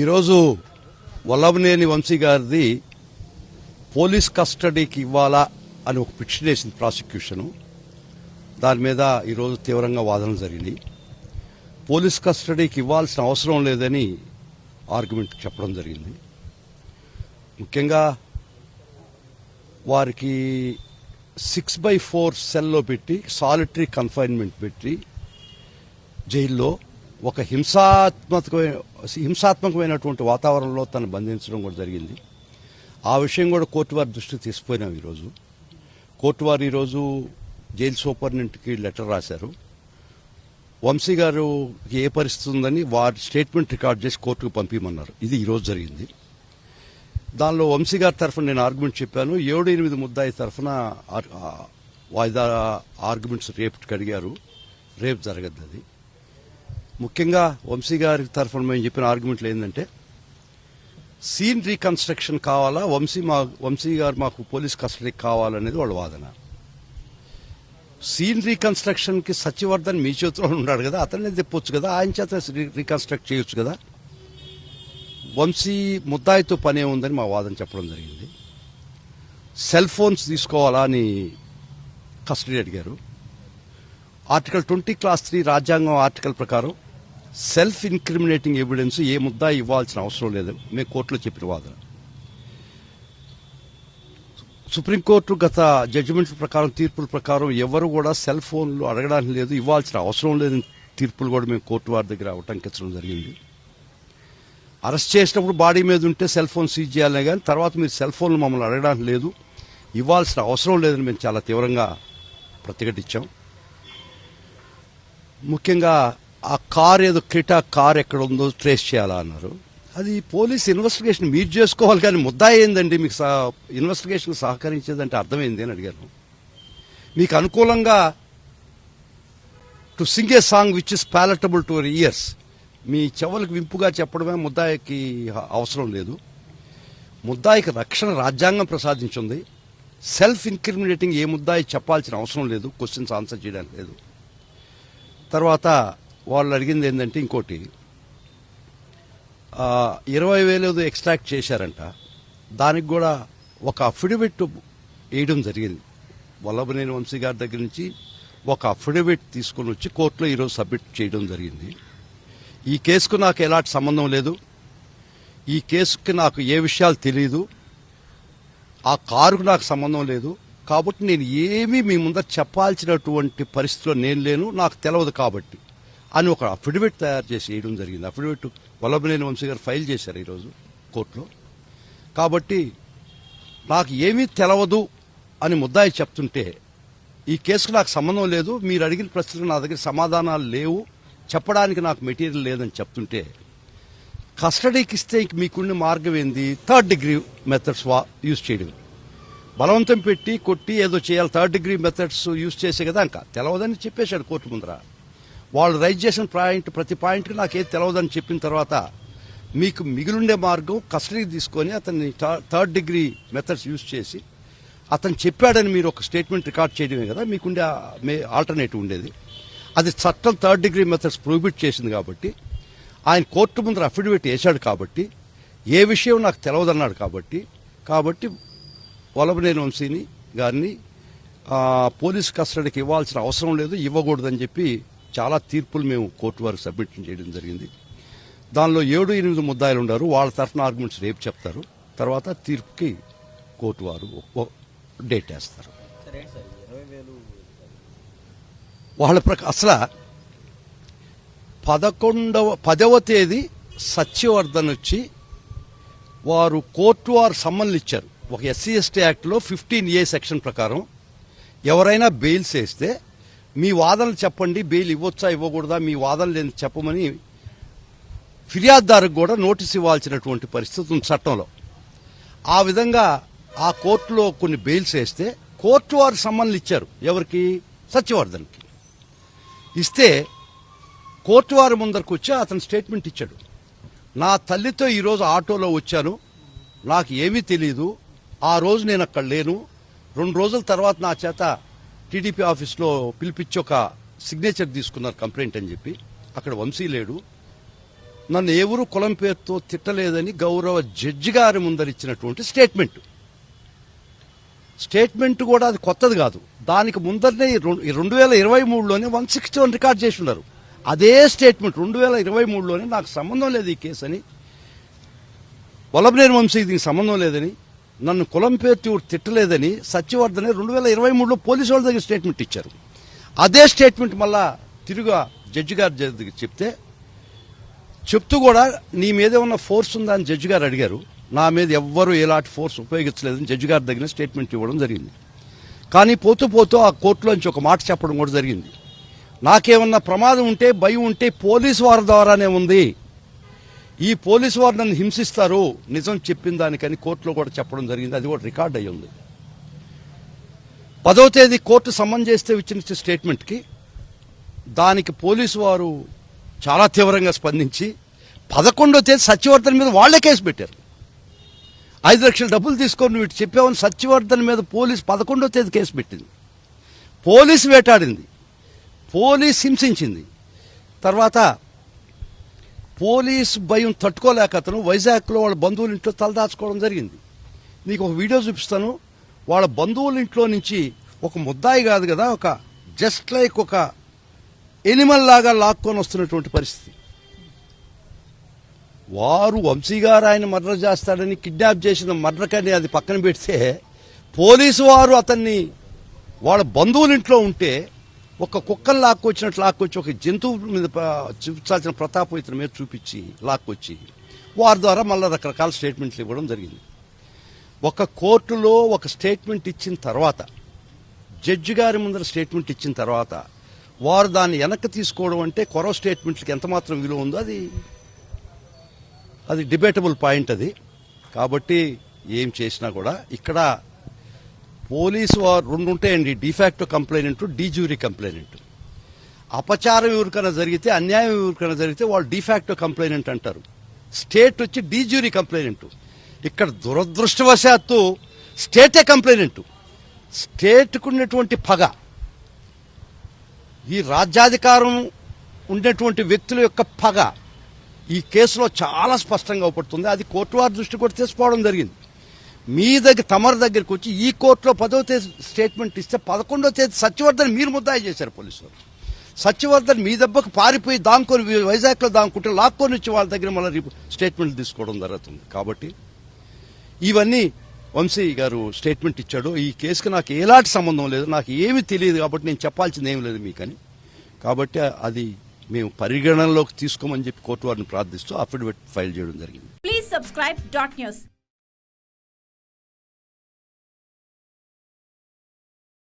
ఈరోజు వల్లభనేని వంశీ గారిది పోలీస్ కస్టడీకి ఇవ్వాలా అని ఒక పిటిషన్ వేసింది ప్రాసిక్యూషను. దాని మీద ఈరోజు తీవ్రంగా వాదనలు జరిగినాయి. పోలీస్ కస్టడీకి ఇవ్వాల్సిన అవసరం లేదని ఆర్గ్యుమెంట్ చెప్పడం జరిగింది. ముఖ్యంగా వారికి సిక్స్ బై ఫోర్ సెల్లో పెట్టి సాలిటరీ కన్ఫైన్మెంట్ పెట్టి జైల్లో ఒక హింసాత్మకమైన హింసాత్మకమైనటువంటి వాతావరణంలో తను బంధించడం కూడా జరిగింది. ఆ విషయం కూడా కోర్టు వారి దృష్టికి తీసుకుపోయినాం ఈరోజు. కోర్టు వారు ఈరోజు జైలు సూపరింటెండెంట్కి లెటర్ రాశారు. వంశీ గారు ఏ పరిస్థితి ఉందని వారి స్టేట్మెంట్ రికార్డ్ చేసి కోర్టుకు పంపించమన్నారు ఇది ఈరోజు జరిగింది. దానిలో వంశీ గారి తరఫున నేను ఆర్గ్యుమెంట్ చెప్పాను. ఏడు ఎనిమిది ముద్దాయి తరఫున వాయిదా ఆర్గ్యుమెంట్స్ రేపు అడిగారు రేపు జరగద్దు అది ముఖ్యంగా వంశీ గారి తరఫున మేము చెప్పిన ఆర్గ్యుమెంట్లు ఏంటంటే సీన్ రీకన్స్ట్రక్షన్ కావాలా వంశీ మా వంశీ గారు మాకు పోలీస్ కస్టడీకి కావాలనేది వాళ్ళ వాదన. సీన్ రీకన్స్ట్రక్షన్కి సత్యవర్ధన్ మీ చేతిలో ఉన్నాడు కదా అతన్ని తెప్పొచ్చు కదా ఆయన చేత రీ- రీకన్స్ట్రక్ట్ చేయొచ్చు కదా. వంశీ ముద్దాయితో పనే ఉందని మా వాదన చెప్పడం జరిగింది. సెల్ ఫోన్స్ తీసుకోవాలా అని కస్టడీ అడిగారు. ఆర్టికల్ ట్వంటీ క్లాస్ త్రీ రాజ్యాంగం ఆర్టికల్ ప్రకారం సెల్ఫ్ ఇన్క్రిమినేటింగ్ ఎవిడెన్స్ ఏ ముద్దా ఇవ్వాల్సిన అవసరం లేదు. మేము కోర్టులో చెప్పిన వాదన. సుప్రీంకోర్టు గత జడ్జిమెంట్ల ప్రకారం తీర్పుల ప్రకారం ఎవరు కూడా సెల్ ఫోన్లు అడగడానికి లేదు ఇవ్వాల్సిన అవసరం లేదని తీర్పులు కూడా మేము కోర్టు వారి దగ్గర ఉటంకించడం జరిగింది. అరెస్ట్ చేసినప్పుడు బాడీ మీద ఉంటే సెల్ ఫోన్ సీజ్ చేయాలనే కానీ తర్వాత మీరు సెల్ ఫోన్లు మమ్మల్ని అడగడానికి లేదు ఇవ్వాల్సిన అవసరం లేదని మేము చాలా తీవ్రంగా ప్రతిఘటించాం. ముఖ్యంగా ఆ కార్ ఏదో క్రిటా కార్ ఎక్కడ ఉందో ట్రేస్ చేయాలా అన్నారు. అది పోలీస్ ఇన్వెస్టిగేషన్ మీరు చేసుకోవాలి కానీ ముద్దా ఏందండి? మీకు సహ- ఇన్వెస్టిగేషన్ సహకరించేదంటే అర్థమైంది అని అడిగాను. మీకు అనుకూలంగా to sing a song which is palatable to ears మీ చెవులకు వింపుగా చెప్పడమే ముద్దాయికి అవసరం లేదు. ముద్దాయికి రక్షణ రాజ్యాంగం ప్రసాదించింది. సెల్ఫ్ ఇంక్రిమినేటింగ్ ఏ ముద్దాయి చెప్పాల్సిన అవసరం లేదు. క్వశ్చన్స్ ఆన్సర్ చేయడానికి లేదు. తర్వాత వాళ్ళు అడిగింది ఏంటంటే ఇంకోటి. ఇరవై వేలు ఎక్స్ట్రాక్ట్ చేశారంట. దానికి కూడా ఒక అఫిడవిట్ వేయడం జరిగింది. వల్లభనేని వంశీ గారి దగ్గర నుంచి ఒక అఫిడవిట్ తీసుకొని వచ్చి కోర్టులో ఈరోజు సబ్మిట్ చేయడం జరిగింది. ఈ కేసుకు నాకు ఎలాంటి సంబంధం లేదు. ఈ కేసుకి నాకు ఏ విషయాలు తెలియదు ఆ కారుకు నాకు సంబంధం లేదు. కాబట్టి నేను ఏమీ మీ ముందర చెప్పాల్సినటువంటి పరిస్థితిలో నేను లేను. నాకు తెలియదు కాబట్టి. అని ఒక అఫిడవిట్ తయారు చేసి వేయడం జరిగింది. అఫిడవిట్ వల్లభనేని వంశీ గారు ఫైల్ చేశారు ఈరోజు కోర్టులో. కాబట్టి నాకు ఏమీ తెలవదు అని ముద్దాయి చెప్తుంటే ఈ కేసుకు నాకు సంబంధం లేదు మీరు అడిగిన ప్రశ్నలకు నా దగ్గర సమాధానాలు లేవు చెప్పడానికి నాకు మెటీరియల్ లేదని చెప్తుంటే కస్టడీకి ఇస్తే ఇంక మీకున్న మార్గం ఏంది? థర్డ్ డిగ్రీ మెథడ్స్ వా యూజ్ చేయడం. బలవంతం పెట్టి కొట్టి ఏదో చేయాలి థర్డ్ డిగ్రీ మెథడ్స్ యూజ్ చేసే కదా ఇంకా తెలవదని చెప్పేశాడు కోర్టు ముందర. వాళ్ళు రైజ్ చేసిన పాయింట్ ప్రతి పాయింట్కి నాకు ఏది తెలవదని చెప్పిన తర్వాత మీకు మిగిలిండే మార్గం కస్టడీ తీసుకొని అతన్ని థర్డ్ డిగ్రీ మెథడ్స్ యూజ్ చేసి అతను చెప్పాడని మీరు ఒక స్టేట్మెంట్ రికార్డ్ చేయడమే కదా మీకుండే ఆల్టర్నేటివ్ ఉండేది. అది చట్టం థర్డ్ డిగ్రీ మెథడ్స్ ప్రొహిబిట్ చేసింది కాబట్టి ఆయన కోర్టు ముందర అఫిడవిట్ వేశాడు కాబట్టి ఏ విషయం నాకు తెలవదన్నాడు కాబట్టి కాబట్టి వలభనేని వంశీని గారిని పోలీస్ కస్టడీకి ఇవ్వాల్సిన అవసరం లేదు ఇవ్వకూడదని చెప్పి చాలా తీర్పులు మేము కోర్టు వారికి సబ్మిట్ చేయడం జరిగింది. దానిలో ఏడు ఎనిమిది ముద్దాయిలు ఉన్నారు. వాళ్ళ తరఫున ఆర్గ్యుమెంట్స్ రేపు చెప్తారు. తర్వాత తీర్పుకి కోర్టు వారు డేట్ వేస్తారు. వాళ్ళ ప్రక అసలు పదకొండవ పదవ తేదీ సత్యవర్ధన్ వచ్చి వారు కోర్టు వారు సమ్మన్లు ఇచ్చారు. ఒక ఎస్సీ ఎస్టీ యాక్ట్లో ఫిఫ్టీన్ ఏ సెక్షన్ ప్రకారం ఎవరైనా బెయిల్స్ వేస్తే మీ వాదనలు చెప్పండి బెయిల్ ఇవ్వొచ్చా ఇవ్వకూడదా మీ వాదనలు ఏంటి చెప్పమని ఫిర్యాదుదారుకు కూడా నోటీస్ ఇవ్వాల్సినటువంటి పరిస్థితి ఉంది చట్టంలో. ఆ విధంగా ఆ కోర్టులో కొన్ని బెయిల్స్ వేస్తే కోర్టు వారు సమ్మన్లు ఇచ్చారు. ఎవరికి? సత్యవర్ధన్కి. ఇస్తే కోర్టు వారి ముందరకు వచ్చి అతను స్టేట్మెంట్ ఇచ్చాడు. నా తల్లితో ఈరోజు ఆటోలో వచ్చాను. నాకు ఏమీ తెలియదు ఆ రోజు నేను అక్కడ లేను. రెండు రోజుల తర్వాత నా చేత టీడీపీ ఆఫీస్లో పిలిపించి ఒక సిగ్నేచర్ తీసుకున్నారు కంప్లైంట్ అని చెప్పి. అక్కడ వంశీ లేడు. నన్ను ఎవరు కులం పేరుతో తిట్టలేదని గౌరవ జడ్జి గారి ముందర ఇచ్చినటువంటి స్టేట్మెంట్ స్టేట్మెంట్ కూడా అది కొత్తది కాదు. దానికి ముందరనే రెండు- రెండు వేల ఇరవై మూడులోనే వన్ సిక్స్టీ వన్ రికార్డ్ చేసి ఉన్నారు అదే స్టేట్మెంట్ రెండు వేల ఇరవై మూడులోనే నాకు సంబంధం లేదు ఈ కేసు అని. వల్లభనేని వంశీ దీనికి సంబంధం లేదని నన్ను కులం పేర్చి తిట్టలేదని సత్యవర్ధన్ రెండు వేల ఇరవై మూడులో పోలీసు వాళ్ళ దగ్గర స్టేట్మెంట్ ఇచ్చారు. అదే స్టేట్మెంట్ మళ్ళా తిరుగా జడ్జి గారి దగ్గర చెప్తే చెప్తూ కూడా నీ మీద ఉన్న ఫోర్స్ ఉందా అని జడ్జి గారు అడిగారు. నా మీద ఎవ్వరూ ఎలాంటి ఫోర్స్ ఉపయోగించలేదని జడ్జి గారి దగ్గర స్టేట్మెంట్ ఇవ్వడం జరిగింది. కానీ పోతూ పోతూ ఆ కోర్టులోంచి ఒక మాట చెప్పడం కూడా జరిగింది. నాకేమన్నా ప్రమాదం ఉంటే భయం ఉంటే పోలీసు వారి ద్వారానే ఉంది. ఈ పోలీసు వారు నన్ను హింసిస్తారు నిజం చెప్పిన దానికని కోర్టులో కూడా చెప్పడం జరిగింది. అది కూడా రికార్డ్ అయి ఉంది. పదో తేదీ కోర్టు సమ్మన్ చేస్తే ఇచ్చిన స్టేట్మెంట్కి దానికి పోలీసు వారు చాలా తీవ్రంగా స్పందించి పదకొండో తేదీ సత్యవర్ధన్ మీద వాళ్ళే కేసు పెట్టారు. ఐదు లక్షల డబ్బులు తీసుకొని వీటి చెప్పామని సత్యవర్ధన్ మీద పోలీసు పదకొండో తేదీ కేసు పెట్టింది. పోలీసు వేటాడింది. పోలీస్ హింసించింది. తర్వాత పోలీస్ భయం తట్టుకోలేక అతను వైజాగ్లో వాళ్ళ బంధువుల ఇంట్లో తలదాచుకోవడం జరిగింది. నీకు ఒక వీడియో చూపిస్తాను. వాళ్ళ బంధువుల ఇంట్లో నుంచి ఒక ముద్దాయి కాదు కదా ఒక జస్ట్ లైక్ ఒక ఎనిమల్ లాగా లాక్కొని వస్తున్నటువంటి పరిస్థితి. వారు వంశీ గారు ఆయన మర్డర్ చేస్తాడని కిడ్నాప్ చేసిన మర్డర్కని అది పక్కన పెడితే పోలీసు వారు అతన్ని వాళ్ళ బంధువుల ఇంట్లో ఉంటే ఒక కుక్కను లాక్కొచ్చినట్టు లాక్కొచ్చి ఒక జంతువు మీద చూపించాల్సిన ప్రతాపం ఇతని మీద చూపించి లాక్కొచ్చి వారి ద్వారా మళ్ళీ రకరకాల స్టేట్మెంట్లు ఇవ్వడం జరిగింది. ఒక కోర్టులో ఒక స్టేట్మెంట్ ఇచ్చిన తర్వాత జడ్జి గారి ముందర స్టేట్మెంట్ ఇచ్చిన తర్వాత వారు దాన్ని వెనక్కి తీసుకోవడం అంటే కొరవ స్టేట్మెంట్లకు ఎంతమాత్రం విలువ ఉందో అది అది డిబేటబుల్ పాయింట్ అది. కాబట్టి ఏం చేసినా కూడా ఇక్కడ పోలీసు వారు రెండు ఉంటాయండి. డిఫాక్టో కంప్లైనెంట్ డీజ్యూరీ కంప్లైనెంట్ అపచారం ఎవరికైనా జరిగితే అన్యాయం ఎవరికైనా జరిగితే వాళ్ళు డిఫాక్టో కంప్లైనెంట్ అంటారు. స్టేట్ వచ్చి డీజ్యూరీ కంప్లైనెంట్ ఇక్కడ దురదృష్టవశాత్తు స్టేటే కంప్లైనెంట్ స్టేట్కు ఉన్నటువంటి పగ. ఈ రాజ్యాధికారం ఉండేటువంటి వ్యక్తుల యొక్క పగ. ఈ కేసులో చాలా స్పష్టంగా అవుపడుతుంది. అది కోర్టు వారి దృష్టి కూడా తీసుకోవడం జరిగింది. మీ దగ్గర తమరి దగ్గరికి వచ్చి ఈ కోర్టులో పదవ తేదీ స్టేట్మెంట్ ఇస్తే పదకొండవ తేదీ సత్యవర్ధన్ మీరు ముద్దాయి చేశారు పోలీసులు. సత్యవర్ధన్ మీ దెబ్బకు పారిపోయి దాంకొని వైజాగ్లో దాంకుంటే లాక్కొని వచ్చి వాళ్ళ దగ్గర మళ్ళీ స్టేట్మెంట్ తీసుకోవడం జరుగుతుంది. కాబట్టి ఇవన్నీ వంశీ గారు స్టేట్మెంట్ ఇచ్చాడు. ఈ కేసుకి నాకు ఎలాంటి సంబంధం లేదు. నాకు ఏమీ తెలియదు కాబట్టి నేను చెప్పాల్సింది ఏమి లేదు మీకని. కాబట్టి అది మేము పరిగణనలోకి తీసుకోమని చెప్పి కోర్టు వారిని ప్రార్థిస్తూ అఫిడవిట్ ఫైల్ చేయడం జరిగింది. Please subscribe dot news